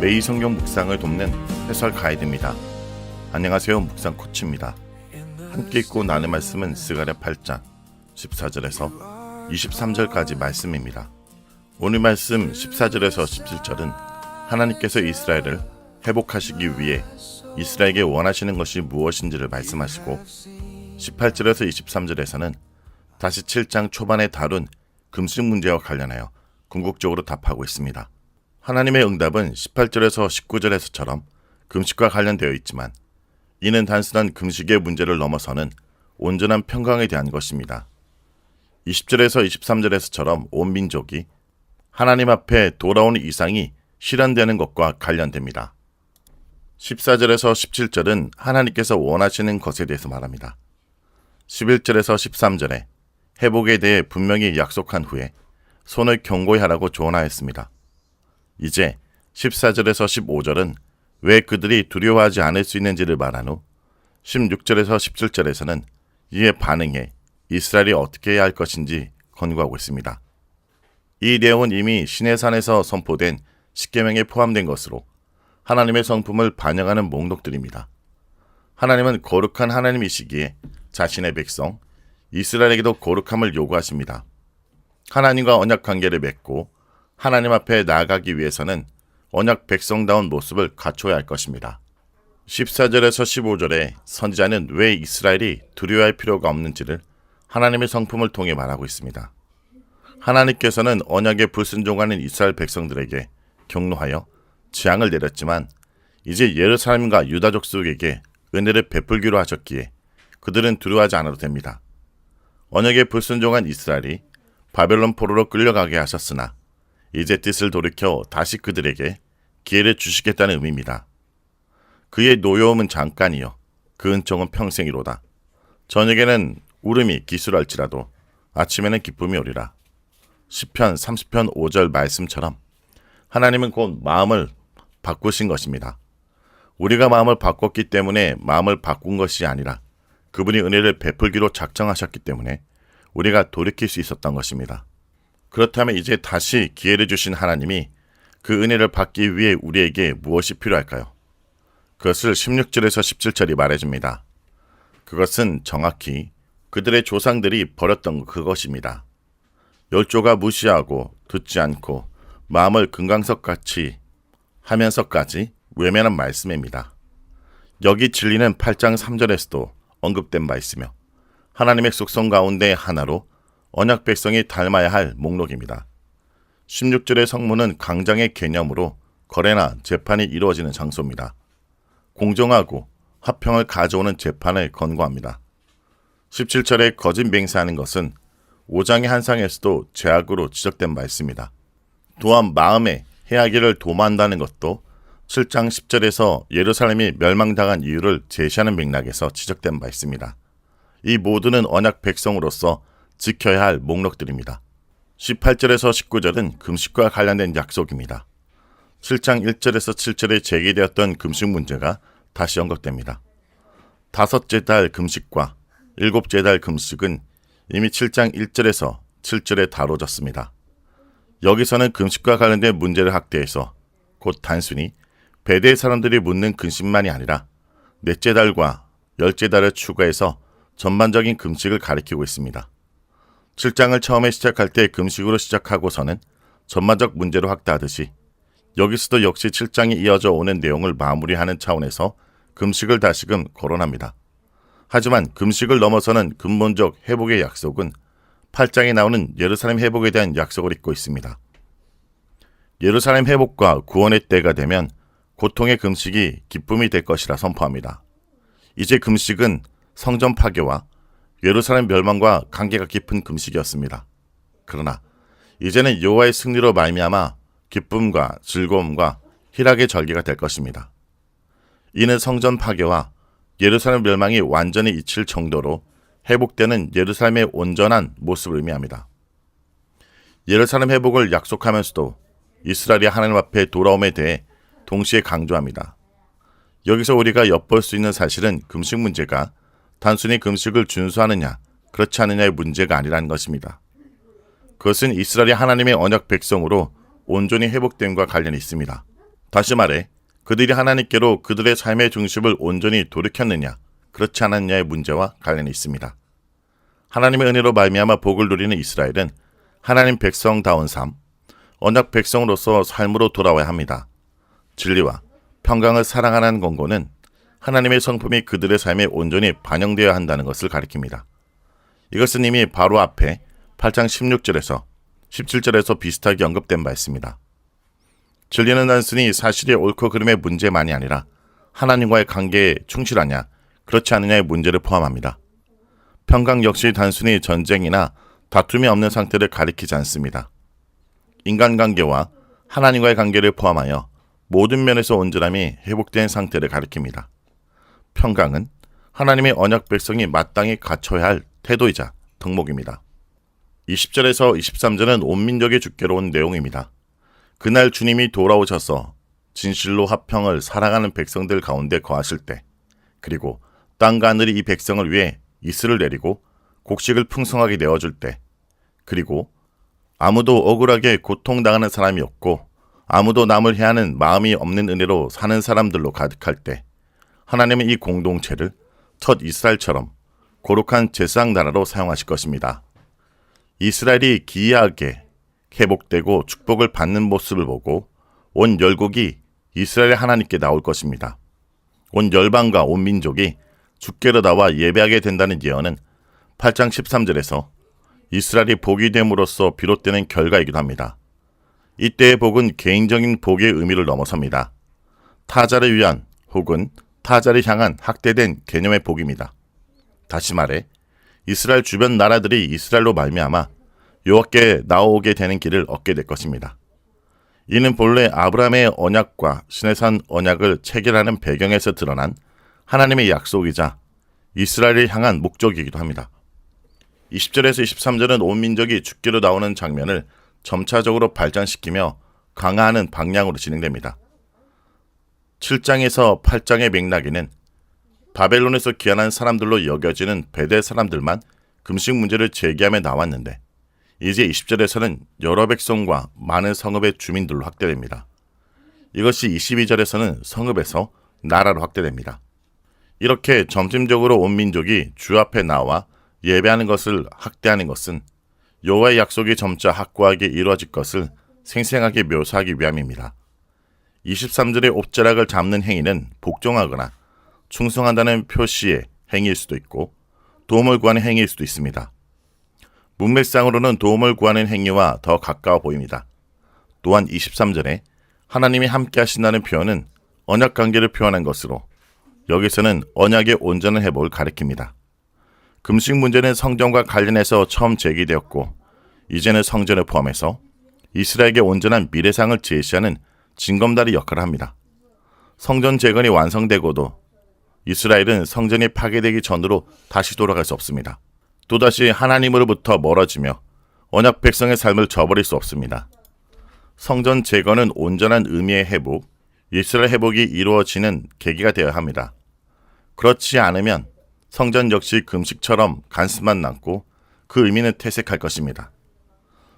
매일 성경 묵상을 돕는 해설 가이드입니다. 안녕하세요. 묵상 코치입니다. 함께 읽고 나눌 말씀은 스가랴 8장 14절에서 23절까지 말씀입니다. 오늘 말씀 14절에서 17절은 하나님께서 이스라엘을 회복하시기 위해 이스라엘에게 원하시는 것이 무엇인지를 말씀하시고 18절에서 23절에서는 다시 7장 초반에 다룬 금식 문제와 관련하여 궁극적으로 답하고 있습니다. 하나님의 응답은 18절에서 19절에서처럼 금식과 관련되어 있지만 이는 단순한 금식의 문제를 넘어서는 온전한 평강에 대한 것입니다. 20절에서 23절에서처럼 온 민족이 하나님 앞에 돌아오는 이상이 실현되는 것과 관련됩니다. 14절에서 17절은 하나님께서 원하시는 것에 대해서 말합니다. 11절에서 13절에 회복에 대해 분명히 약속한 후에 손을 경고히 하라고 조언하였습니다. 이제 14절에서 15절은 왜 그들이 두려워하지 않을 수 있는지를 말한 후 16절에서 17절에서는 이에 반응해 이스라엘이 어떻게 해야 할 것인지 권고하고 있습니다. 이 내용은 이미 시내산에서 선포된 십계명에 포함된 것으로 하나님의 성품을 반영하는 목록들입니다. 하나님은 거룩한 하나님이시기에 자신의 백성 이스라엘에게도 거룩함을 요구하십니다. 하나님과 언약 관계를 맺고 하나님 앞에 나아가기 위해서는 언약 백성다운 모습을 갖춰야 할 것입니다. 14절에서 15절에 선지자는 왜 이스라엘이 두려워할 필요가 없는지를 하나님의 성품을 통해 말하고 있습니다. 하나님께서는 언약에 불순종하는 이스라엘 백성들에게 경로하여 재앙을 내렸지만 이제 예루살렘과 유다 족 속에게 은혜를 베풀기로 하셨기에 그들은 두려워하지 않아도 됩니다. 언약에 불순종한 이스라엘이 바벨론 포로로 끌려가게 하셨으나 이제 뜻을 돌이켜 다시 그들에게 기회를 주시겠다는 의미입니다. 그의 노여움은 잠깐이요 그 은총은 평생이로다. 저녁에는 울음이 기술할지라도 아침에는 기쁨이 오리라. 시편 30편 5절 말씀처럼 하나님은 곧 마음을 바꾸신 것입니다. 우리가 마음을 바꿨기 때문에 마음을 바꾼 것이 아니라 그분이 은혜를 베풀기로 작정하셨기 때문에 우리가 돌이킬 수 있었던 것입니다. 그렇다면 이제 다시 기회를 주신 하나님이 그 은혜를 받기 위해 우리에게 무엇이 필요할까요? 그것을 16절에서 17절이 말해줍니다. 그것은 정확히 그들의 조상들이 버렸던 그것입니다. 열조가 무시하고 듣지 않고 마음을 금강석같이 하면서까지 외면한 말씀입니다. 여기 진리는 8장 3절에서도 언급된 바 있으며 하나님의 속성 가운데 하나로 언약 백성이 닮아야 할 목록입니다. 16절의 성문은 강장의 개념으로 거래나 재판이 이루어지는 장소입니다. 공정하고 화평을 가져오는 재판을 권고합니다. 17절에 거짓 맹세하는 것은 5장의 한상에서도 죄악으로 지적된 바 있습니다. 또한 마음에 해하기를 도모한다는 것도 7장 10절에서 예루살렘이 멸망당한 이유를 제시하는 맥락에서 지적된 바 있습니다. 이 모두는 언약 백성으로서 지켜야 할 목록들입니다. 18절에서 19절은 금식과 관련된 약속입니다. 7장 1절에서 7절에 제기되었던 금식 문제가 다시 언급됩니다. 다섯째 달 금식과 일곱째 달 금식은 이미 7장 1절에서 7절에 다뤄졌습니다. 여기서는 금식과 관련된 문제를 확대해서 곧 단순히 배대의 사람들이 묻는 금식만이 아니라 넷째 달과 열째 달을 추가해서 전반적인 금식을 가리키고 있습니다. 7장을 처음에 시작할 때 금식으로 시작하고서는 전반적 문제로 확대하듯이 여기서도 역시 7장이 이어져 오는 내용을 마무리하는 차원에서 금식을 다시금 거론합니다. 하지만 금식을 넘어서는 근본적 회복의 약속은 8장에 나오는 예루살렘 회복에 대한 약속을 잇고 있습니다. 예루살렘 회복과 구원의 때가 되면 고통의 금식이 기쁨이 될 것이라 선포합니다. 이제 금식은 성전 파괴와 예루살렘 멸망과 관계가 깊은 금식이었습니다. 그러나 이제는 여호와의 승리로 말미암아 기쁨과 즐거움과 희락의 절기가 될 것입니다. 이는 성전 파괴와 예루살렘 멸망이 완전히 잊힐 정도로 회복되는 예루살렘의 온전한 모습을 의미합니다. 예루살렘 회복을 약속하면서도 이스라엘이 하나님 앞에 돌아옴에 대해 동시에 강조합니다. 여기서 우리가 엿볼 수 있는 사실은 금식 문제가 단순히 금식을 준수하느냐, 그렇지 않느냐의 문제가 아니라는 것입니다. 그것은 이스라엘이 하나님의 언약 백성으로 온전히 회복됨과 관련이 있습니다. 다시 말해 그들이 하나님께로 그들의 삶의 중심을 온전히 돌이켰느냐 그렇지 않았냐의 문제와 관련이 있습니다. 하나님의 은혜로 말미암아 복을 누리는 이스라엘은 하나님 백성다운 삶, 언약 백성으로서 삶으로 돌아와야 합니다. 진리와 평강을 사랑하는 권고는 하나님의 성품이 그들의 삶에 온전히 반영되어야 한다는 것을 가리킵니다. 이것은 이미 바로 앞에 8장 16절에서 17절에서 비슷하게 언급된 바 있습니다. 진리는 단순히 사실의 옳고 그름의 문제만이 아니라 하나님과의 관계에 충실하냐, 그렇지 않느냐의 문제를 포함합니다. 평강 역시 단순히 전쟁이나 다툼이 없는 상태를 가리키지 않습니다. 인간관계와 하나님과의 관계를 포함하여 모든 면에서 온전함이 회복된 상태를 가리킵니다. 평강은 하나님의 언약 백성이 마땅히 갖춰야 할 태도이자 덕목입니다. 20절에서 23절은 온 민족의 주께로 온 내용입니다. 그날 주님이 돌아오셔서 진실로 화평을 사랑하는 백성들 가운데 거하실 때, 그리고 땅과 하늘이 이 백성을 위해 이슬을 내리고 곡식을 풍성하게 내어줄 때, 그리고 아무도 억울하게 고통당하는 사람이 없고 아무도 남을 해하는 마음이 없는 은혜로 사는 사람들로 가득할 때, 하나님은 이 공동체를 첫 이스라엘처럼 고룩한 제사장 나라로 사용하실 것입니다. 이스라엘이 기이하게 회복되고 축복을 받는 모습을 보고 온 열국이 이스라엘 하나님께 나올 것입니다. 온 열방과 온 민족이 주께로 나와 예배하게 된다는 예언은 8장 13절에서 이스라엘이 복이 됨으로써 비롯되는 결과이기도 합니다. 이때의 복은 개인적인 복의 의미를 넘어섭니다. 타자를 위한 혹은 타자를 향한 학대된 개념의 복입니다. 다시 말해 이스라엘 주변 나라들이 이스라엘로 말미암아 여호와께 나오게 되는 길을 얻게 될 것입니다. 이는 본래 아브라함의 언약과 신의 산 언약을 체결하는 배경에서 드러난 하나님의 약속이자 이스라엘을 향한 목적이기도 합니다. 20절에서 23절은 온 민족이 죽기로 나오는 장면을 점차적으로 발전시키며 강화하는 방향으로 진행됩니다. 7장에서 8장의 맥락에는 바벨론에서 귀환한 사람들로 여겨지는 베델 사람들만 금식 문제를 제기하며 나왔는데 이제 20절에서는 여러 백성과 많은 성읍의 주민들로 확대됩니다. 이것이 22절에서는 성읍에서 나라로 확대됩니다. 이렇게 점진적으로 온 민족이 주 앞에 나와 예배하는 것을 확대하는 것은 여호와의 약속이 점차 확고하게 이루어질 것을 생생하게 묘사하기 위함입니다. 23절의 옵자락을 잡는 행위는 복종하거나 충성한다는 표시의 행위일 수도 있고 도움을 구하는 행위일 수도 있습니다. 문맥상으로는 도움을 구하는 행위와 더 가까워 보입니다. 또한 23절에 하나님이 함께 하신다는 표현은 언약 관계를 표현한 것으로 여기서는 언약의 온전한 회복을 가리킵니다. 금식 문제는 성전과 관련해서 처음 제기되었고 이제는 성전을 포함해서 이스라엘에게 온전한 미래상을 제시하는 징검다리 역할을 합니다. 성전 재건이 완성되고도 이스라엘은 성전이 파괴되기 전으로 다시 돌아갈 수 없습니다. 또다시 하나님으로부터 멀어지며 언약 백성의 삶을 저버릴 수 없습니다. 성전 재건은 온전한 의미의 회복, 이스라엘 회복이 이루어지는 계기가 되어야 합니다. 그렇지 않으면 성전 역시 금식처럼 간수만 남고 그 의미는 퇴색할 것입니다.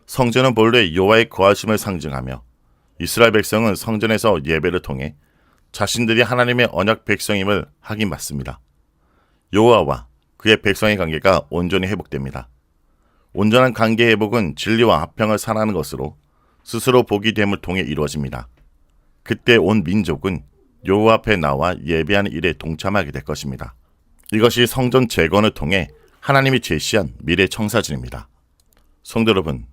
성전은 본래 여호와의 거하심을 상징하며 이스라엘 백성은 성전에서 예배를 통해 자신들이 하나님의 언약 백성임을 확인받습니다. 여호와와 그의 백성의 관계가 온전히 회복됩니다. 온전한 관계 회복은 진리와 합평을 사랑하는 것으로 스스로 복이 됨을 통해 이루어집니다. 그때 온 민족은 여호와 앞에 나와 예배하는 일에 동참하게 될 것입니다. 이것이 성전 재건을 통해 하나님이 제시한 미래 청사진입니다. 성도 여러분,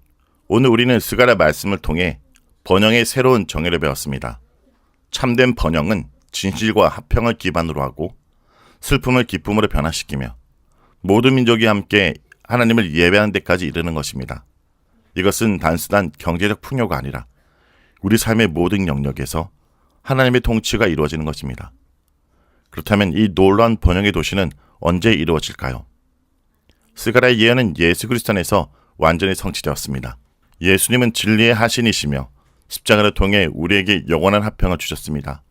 오늘 우리는 스가랴 말씀을 통해 번영의 새로운 정의를 배웠습니다. 참된 번영은 진실과 합평을 기반으로 하고 슬픔을 기쁨으로 변화시키며 모든 민족이 함께 하나님을 예배하는 데까지 이르는 것입니다. 이것은 단순한 경제적 풍요가 아니라 우리 삶의 모든 영역에서 하나님의 통치가 이루어지는 것입니다. 그렇다면 이 놀라운 번영의 도시는 언제 이루어질까요? 스가라의 예언은 예수 그리스도 안에서 완전히 성취되었습니다. 예수님은 진리의 하신이시며 십자가를 통해 우리에게 영원한 화평을 주셨습니다.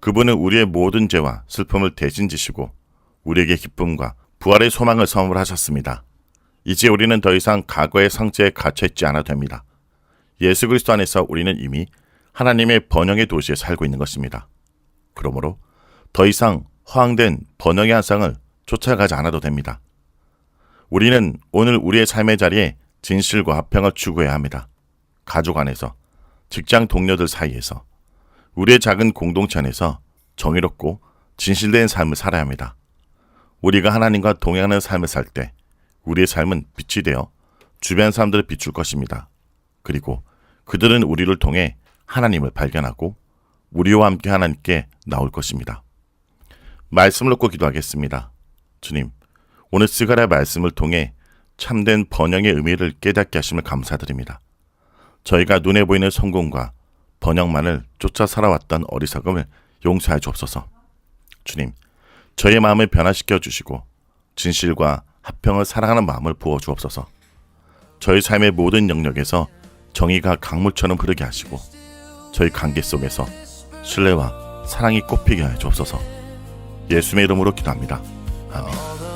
그분은 우리의 모든 죄와 슬픔을 대신 지시고 우리에게 기쁨과 부활의 소망을 선물하셨습니다. 이제 우리는 더 이상 과거의 상처에 갇혀 있지 않아도 됩니다. 예수 그리스도 안에서 우리는 이미 하나님의 번영의 도시에 살고 있는 것입니다. 그러므로 더 이상 허황된 번영의 한상을 쫓아가지 않아도 됩니다. 우리는 오늘 우리의 삶의 자리에 진실과 화평을 추구해야 합니다. 가족 안에서, 직장 동료들 사이에서, 우리의 작은 공동체 안에서 정의롭고 진실된 삶을 살아야 합니다. 우리가 하나님과 동행하는 삶을 살 때 우리의 삶은 빛이 되어 주변 사람들을 비출 것입니다. 그리고 그들은 우리를 통해 하나님을 발견하고 우리와 함께 하나님께 나올 것입니다. 말씀을 놓고 기도하겠습니다. 주님, 오늘 스가랴 말씀을 통해 참된 번영의 의미를 깨닫게 하심을 감사드립니다. 저희가 눈에 보이는 성공과 번영만을 쫓아 살아왔던 어리석음을 용서하여 주옵소서. 주님, 저희의 마음을 변화시켜 주시고 진실과 합평을 사랑하는 마음을 부어 주옵소서. 저희 삶의 모든 영역에서 정의가 강물처럼 흐르게 하시고 저희 관계 속에서 신뢰와 사랑이 꽃피게 하여 주옵소서. 예수의 이름으로 기도합니다. 아멘.